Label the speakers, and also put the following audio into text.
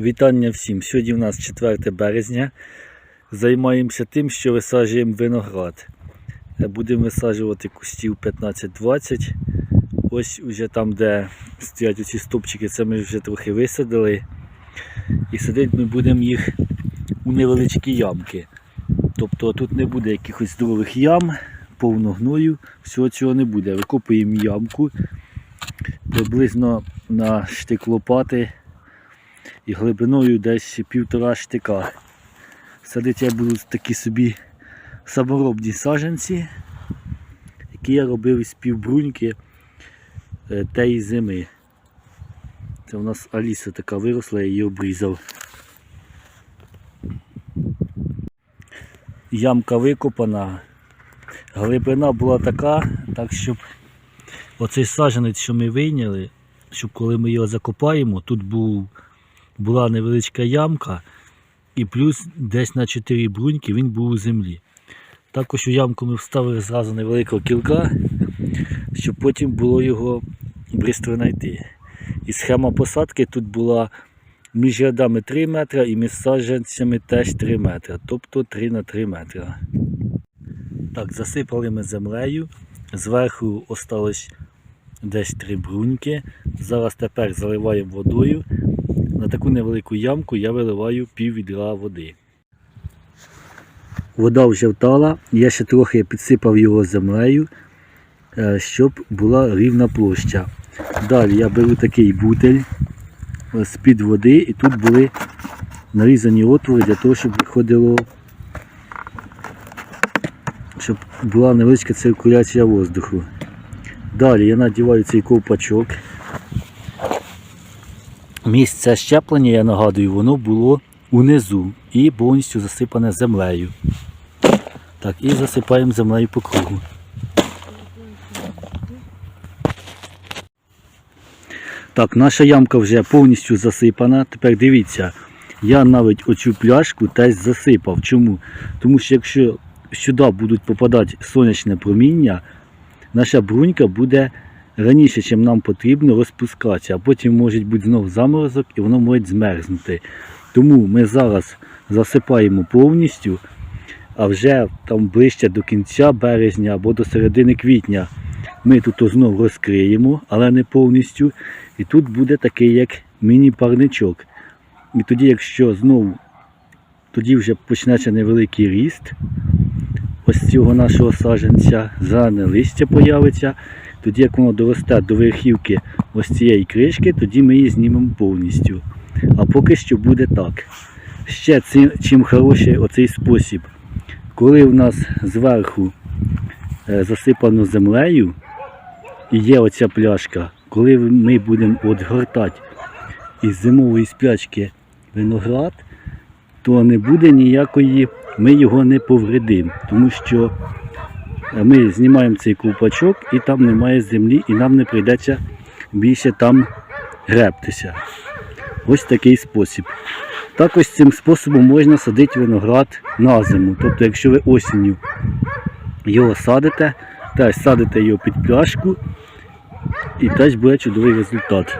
Speaker 1: Вітання всім. Сьогодні у нас 4 березня. Займаємося тим, що висаджуємо виноград. Е, Будемо висаджувати кустів 15-20. Ось уже там, де стоять оці стопчики, це ми вже трохи висадили. І садити ми будемо їх у невеличкі ямки. Тобто тут не буде якихось здорових ям, повно гною, всього цього не буде. Викопуємо ямку приблизно на штик лопати і глибиною десь півтора штика. Садити я буду такі собі саморобні саджанці, які я робив із півбруньки е, тієї зими. Це у нас Аліса така виросла, я її обрізав. Ямка викопана. Глибина була така, так щоб оцей саджанець, що ми вийняли, щоб коли ми його закопаємо, тут був, була невеличка ямка, і плюс десь на 4 бруньки він був у землі. Також у ямку ми вставили зразу невеликого кілка, щоб потім було його швидко знайти. І схема посадки тут була між рядами 3 метри і між саджанцями теж 3 метри, тобто 3 на 3 метри. Так, засипали ми землею. Зверху осталось десь три бруньки. Зараз тепер заливаємо водою. На таку невелику ямку я виливаю пів відра води. Вода вже втала, я ще трохи підсипав його землею, е, щоб була рівна площа. Далі я беру такий бутель е, з-під води і тут були нарізані отвори для того, щоб виходило, щоб була невеличка циркуляція воздуху. Далі я надіваю цей ковпачок. Місце щеплення, я нагадую, воно було унизу і повністю засипане землею. Так, і засипаємо землею по кругу. Так, наша ямка вже повністю засипана. Тепер дивіться, я навіть оцю пляшку теж засипав. Чому? Тому що якщо сюди будуть попадати сонячне проміння, наша брунька буде раніше, чим нам потрібно, розпускатися, а потім може бути знов заморозок і воно може змерзнути. Тому ми зараз засипаємо повністю, а вже там ближче до кінця березня або до середини квітня ми тут знов розкриємо, але не повністю. І тут буде такий як міні-парничок. І тоді, якщо знову, тоді вже почнеться невеликий ріст ось цього нашого саджанця, зелене листя появиться. Тоді як воно доросте до верхівки ось цієї кришки, тоді ми її знімемо повністю. А поки що буде так. Ще цим, чим хороший оцей спосіб. Коли в нас зверху е, засипано землею і є оця пляшка, коли ми будемо от гортати із зимової сплячки виноград, то не буде ніякої, ми його не повредимо, тому що е, ми знімаємо цей ковпачок і там немає землі, і нам не прийдеться більше там гребтися. Ось такий спосіб. Також цим способом можна садити виноград на зиму. Тобто, якщо ви осінню його садите, теж садите його під пляшку і теж буде чудовий результат.